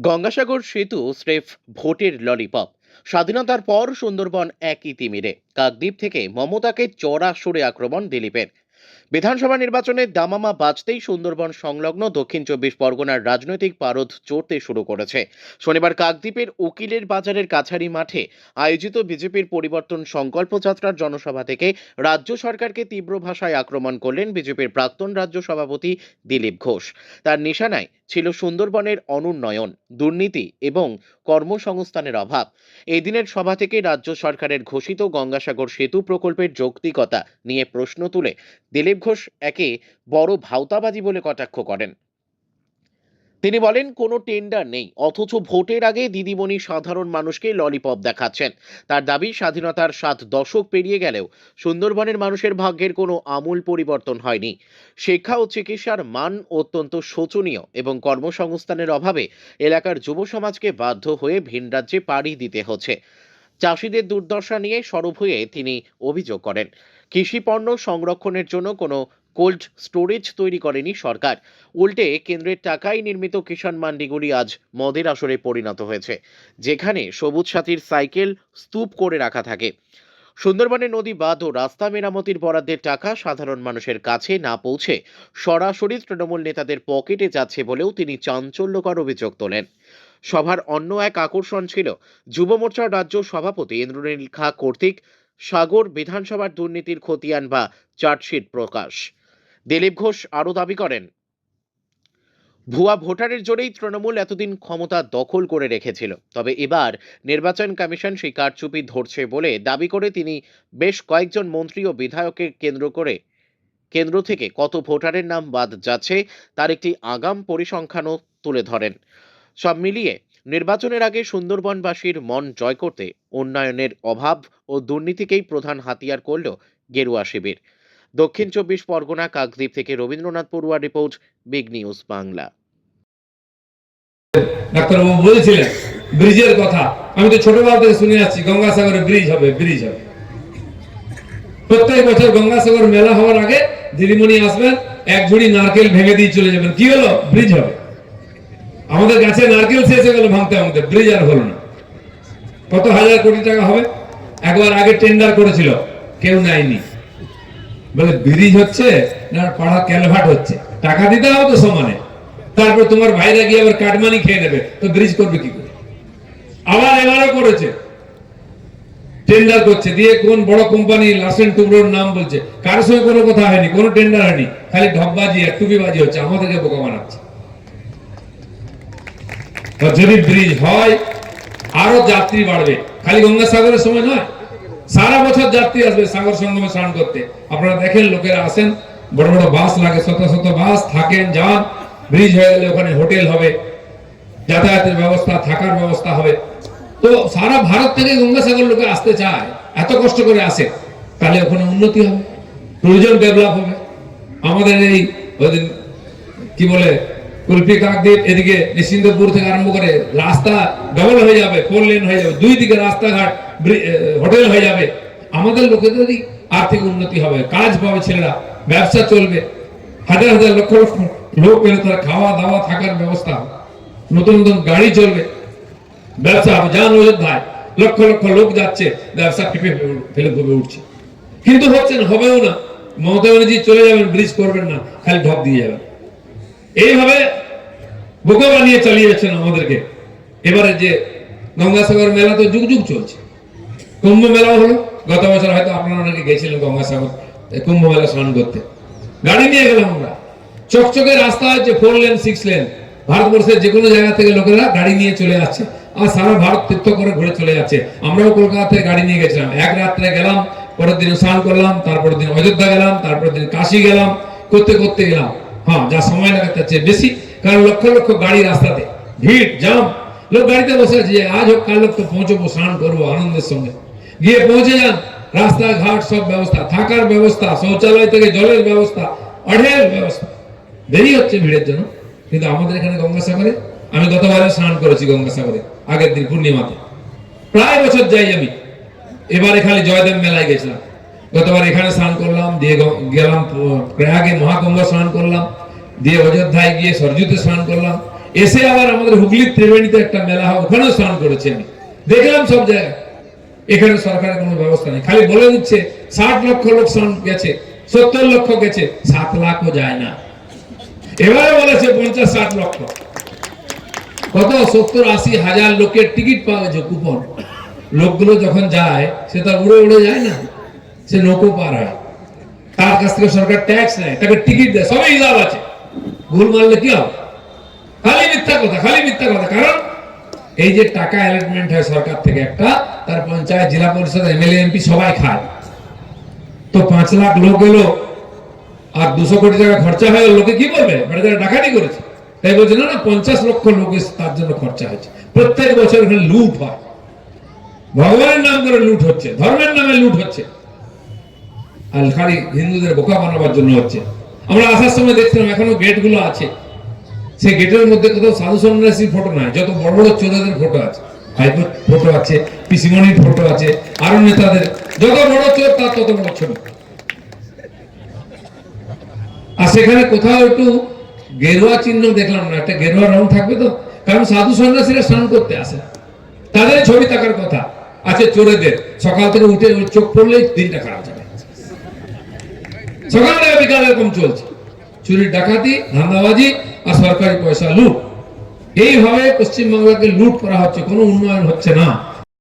গঙ্গাসাগর সেতু স্রেফ ভোটের ললিপপ। স্বাধীনতার পর সুন্দরবন একই তিমিরে। কাকদ্বীপ থেকে মমতাকে চড়া সুরে আক্রমণ দিলীপের। বিধানসভা নির্বাচনে দামামা বাজতেই সুন্দরবন সংলগ্ন দক্ষিণ চব্বিশ পরগনার রাজনৈতিক পারদ চড়তে শুরু করেছে। শনিবার কাকদ্বীপের উকিলের বাজারের কাছারি মাঠে আয়োজিত বিজেপির পরিবর্তন সংকল্প যাত্রার জনসভা থেকে রাজ্য সরকারকে তীব্র ভাষায় আক্রমণ করলেন বিজেপির প্রাক্তন রাজ্য সভাপতি দিলীপ ঘোষ। তার নিশানায় ছিল সুন্দরবনের অনুন্নয়ন, দুর্নীতি এবং কর্মসংস্থানের অভাব। এদিনের দিনের সভা থেকে রাজ্য সরকারের ঘোষিত গঙ্গাসাগর সেতু প্রকল্পের যৌক্তিকতা নিয়ে প্রশ্ন তুলে দিলীপ ঘোষ একে বড় ভাওতাবাজি বলে কটাক্ষ করেন। তিনি বলেন, কোনো টেন্ডার নেই, অথচ ভোটের আগে দিদিমণি সাধারণ মানুষকে ললিপপ দেখাচ্ছেন। তার দাবি, স্বাধীনতার সাত দশক পেরিয়ে গেলেও সুন্দরবনের মানুষের ভাগ্যের কোনো আমূল পরিবর্তন হয়নি। শিক্ষা ও চিকিৎসার মান অত্যন্ত শোচনীয় এবং কর্মসংস্থানের অভাবে এলাকার যুব সমাজকে বাধ্য হয়ে ভিন রাজ্যে পাড়ি দিতে হচ্ছে। চাষিদের দুর্দশা নিয়ে সরব হয়ে তিনি অভিযোগ করেন। কৃষি পণ্য সংরক্ষণের জন্য কোনো কোল্ড স্টোরেজ তৈরি করেনি সরকার। উল্টে কেন্দ্রের টাকায় নির্মিত কিষাণ মান্ডিগুলি আজ মদের আসরে পরিণত হয়েছে, যেখানে সবুজ সাথীর সাইকেল স্তূপ করে রাখা থাকে। সুন্দরবনে নদী বাঁধ ও রাস্তা মেরামতির বরাদ্দের টাকা সাধারণ মানুষের কাছে না পৌঁছে সরাসরি তৃণমূল নেতাদের পকেটে যাচ্ছে বলেও তিনি চাঞ্চল্যকর অভিযোগ তোলেন। সভার অন্য এক আকর্ষণ ছিল, যুব মোর্চার রাজ্য সভাপতি ইন্দ্রনীল খা কর্তৃক সাগর বিধানসভার দুর্নীতির খতিয়ান বা চার্জশিট প্রকাশ। দিলীপ ঘোষ আরও দাবি করেন। ভুয়া ভোটারের জোরেই তৃণমূল এতদিন ক্ষমতা দখল করে রেখেছিল। তবে এবার নির্বাচন কমিশন সেই কারচুপি ধরছে বলে দাবি করে তিনি বেশ কয়েকজন মন্ত্রী ও বিধায়কের কেন্দ্র করে কেন্দ্র থেকে কত ভোটারের নাম বাদ যাচ্ছে তার একটি আগাম পরিসংখ্যানও তুলে ধরেন। সব মিলিয়ে নির্বাচনের আগে সুন্দরবনবাসীর মন জয় করতে উন্নয়নের অভাব ও দুর্নীতিকেই প্রধান হাতিয়ার করল গেরুয়া শিবির। দক্ষিণ চব্বিশ পরগনা, কাকদ্বীপ থেকে রবীন্দ্রনাথ পড়ুয়া রিপোর্ট, বিগ নিউজ বাংলা। ডাক্তারবাবু বলেছিলেন, ব্রিজের কথা। আমি তো ছোটবেলা থেকে শুনে আসছি গঙ্গাসাগরে ব্রিজ হবে ব্রিজ হবে। প্রত্যেক বছর গঙ্গাসাগর মেলা হওয়ার আগে দিদিমণি আসবেন, এক ঝুড়ি নারকেল ভেঙে দিয়ে চলে যাবেন। কি হলো? ব্রিজ হবে। আমাদের গাছে নারকেল শেষ হয়ে গেল ভাঙতে আমাদের ব্রিজ আর হলো না। কত হাজার কোটি টাকা হবে? একবার আগে টেন্ডার করেছিল, কেউ নেয়নি। বলে ব্রিজ হচ্ছে না, পাড়া ক্যালভাট হচ্ছে। টাকা দিতে হবে তো সমানে। তারপর তোমার ভাইরা গিয়ে আবার কাটমানি খেয়ে নেবে। তো ব্রিজ করবে কি করে? আবার এবারও করেছে। টেন্ডার করছে। দিয়ে কোন বড় কোম্পানি লাসেন নাম বলছে। কারোর সঙ্গে কোনো কথা হয়নি, কোনো টেন্ডার হয়নি। খালি ঢপবাজি আর টুপিবাজি হচ্ছে। আমাদেরকে বোকা বানাচ্ছে। যদি ব্রিজ হয়, আরও যাত্রী বাড়বে। খালি গঙ্গাসাগরের সময় নয়? সারা বছর যাত্রী আসবে সাগর সঙ্গমে স্নান করতে। আপনারা দেখেন, লোকেরা আসেন, বড় বড় বাস লাগে, শত শত বাস থাকেন, যান ব্রিজ হয়ে গেলে ওখানে হোটেল হবে, যাতায়াতের ব্যবস্থা, থাকার ব্যবস্থা হবে। তো সারা ভারত থেকে গঙ্গাসাগর লোকে আসতে চায়, এত কষ্ট করে আসে, তাহলে ওখানে উন্নতি হবে ট্যুরিজম ডেভেলপ হবে। আমাদের এই ওইদিন কি বলে, কুলফি কাকদ্বীপ এদিকে নিশ্চিন্দপুর থেকে আরম্ভ করে রাস্তা ডবল হয়ে যাবে ফোর লেন হয়ে যাবে, দুই দিকে রাস্তাঘাট হোটেল হয়ে যাবে। আমাদের লোকেদেরই আর্থিক উন্নতি হবে, কাজ পাবে ছেলেরা, ব্যবসা চলবে। হাজার হাজার লক্ষ লক্ষ লোক পেলে তারা খাওয়া দাওয়া থাকার ব্যবস্থা হবে। নতুন নতুন গাড়ি চলবে। ব্যবসা হবে। যান অযোধ্যায় লক্ষ লক্ষ লোক যাচ্ছে, ব্যবসা ফেপে ফেলে ভেবে উঠছে। কিন্তু হচ্ছে না, হবেও না। মমতা ব্যানার্জি চলে যাবেন, ব্রিজ করবেন না, খালি ঢপ দিয়ে যাবেন। এইভাবে বোকা বানিয়ে চালিয়ে যাচ্ছেন আমাদেরকে। এবারে যে গঙ্গাসাগর মেলা তো যুগ যুগ চলছে। কুম্ভ মেলাও হলো। গত বছর হয়তো আপনারা অনেকে গেছিলেন গঙ্গাসাগর। কুম্ভ মেলা স্নান করতে। গাড়ি নিয়ে গেলাম আমরা। চকচকে রাস্তা হচ্ছে ফোর লেন সিক্স লেন ভারতবর্ষের যে কোনো জায়গা থেকে লোকেরা গাড়ি নিয়ে চলে আসছে আর সারা ভারত তীর্থ করে ঘুরে চলে যাচ্ছে। আমরাও কলকাতা থেকে গাড়ি নিয়ে গেছিলাম। এক রাত্রে গেলাম, পরের দিন স্নান করলাম, তারপরের দিন অযোধ্যা গেলাম, তারপরের দিন কাশি গেলাম, করতে করতে গেলাম। হ্যাঁ যা সময় লাগে তার চেয়ে বেশি। কারণ লক্ষ লক্ষ গাড়ি রাস্তাতে। ভিড়, জাম। লোক গাড়িতে বসে আছে যে, আজ হোক, কাল লোক তো পৌঁছবো, স্নান করব আনন্দের সঙ্গে। গিয়ে পৌঁছে যান। রাস্তাঘাট সব ব্যবস্থা, থাকার ব্যবস্থা, শৌচালয় থেকে জলের ব্যবস্থা, অঢেল ব্যবস্থা। দেরি হচ্ছে ভিড়ের জন্য, কিন্তু আমাদের এখানে গঙ্গাসাগরে, আমি গতবারে স্নান করেছি গঙ্গাসাগরে, আগের দিন পূর্ণিমাতে। প্রায় বছর যাই আমি। এবারে খালি জয়দেব মেলায় গেছিলাম। গতবার এখানে স্নান করলাম, দিয়ে গেলাম প্রয়াগে মহাকুম্ভ স্নান করলাম, দিয়ে অযোধ্যায় গিয়ে সরজুতে স্নান করলাম। এসে আবার আমাদের হুগলির ত্রিবেণীতে একটা মেলা হয় ওখানেও স্নান করেছি আমি। দেখলাম সব জায়গায়। এখানে সরকারের কোনো ব্যবস্থা নেই। খালি বলে দিচ্ছে, ষাট লক্ষ লোক গেছে, সত্তর লক্ষ গেছে, সাত লাখও যায় না। এবারে বলেছে পঞ্চাশ, ষাট লক্ষ। কত? সত্তর, আশি হাজার লোকের টিকিট পাওয়া গেছে, কুপন। লোকগুলো যখন যায়, সে তো আর উড়ে উড়ে যায় না। সে নৌকো পার হয়। তার কাছ থেকে সরকার ট্যাক্স নেয়, তাকে টিকিট দেয়, সবই হিসাব আছে। ভুল মারলে কি হবে? খালি মিথ্যা কথা, খালি মিথ্যা কথা। কারণ এই যে টাকা অ্যালটমেন্ট হয় সরকার থেকে একটা, তার পঞ্চায়েত, জেলা পরিষদ, এমএলএ, এমপি সবাই খায়। তো পাঁচ লাখ লোক এলো, আর দুশো কোটি টাকা খরচা হয়ে লোকে কি বলবে? মানে তারা করেছে। তাই বলছে, না না, পঞ্চাশ লক্ষ লোক তার জন্য খরচা হয়েছে। প্রত্যেক বছর এখানে লুট হয়। ভগবানের নাম করে লুট হচ্ছে, ধর্মের নামে লুট হচ্ছে। আর খালি হিন্দুদের বোকা বানাবার জন্য হচ্ছে। আমরা আসার সময় দেখছিলাম এখনও গেটগুলো আছে। সেই গেটের মধ্যে কোথাও সাধু সন্ন্যাসীর ফটো নাই, যত বড় বড় চোরদের ফটো আছে ফটো আছে, পিসিমণির ফটো আছে, আরও নেতাদের, যত বড় চোর তার তত বড় ছবি আর সেখানে কোথাও একটু গেরুয়া চিহ্ন দেখলাম না, একটা গেরুয়া রং থাকবে তো? কারণ সাধু সন্ন্যাসীরা স্নান করতে আসে। তাদের ছবি থাকার কথা। আছে চোরেদের, সকাল থেকে উঠে চোখ পড়লেই দিনটা খারাপ যাবে। সকাল বিকাল এরকম চলছে। চুরির ডাকাতি, ধান্দাবাজি আর সরকারি পয়সা লুট। এইভাবে পশ্চিমবাংলাকে লুট করা হচ্ছে কোনো উন্নয়ন হচ্ছে না।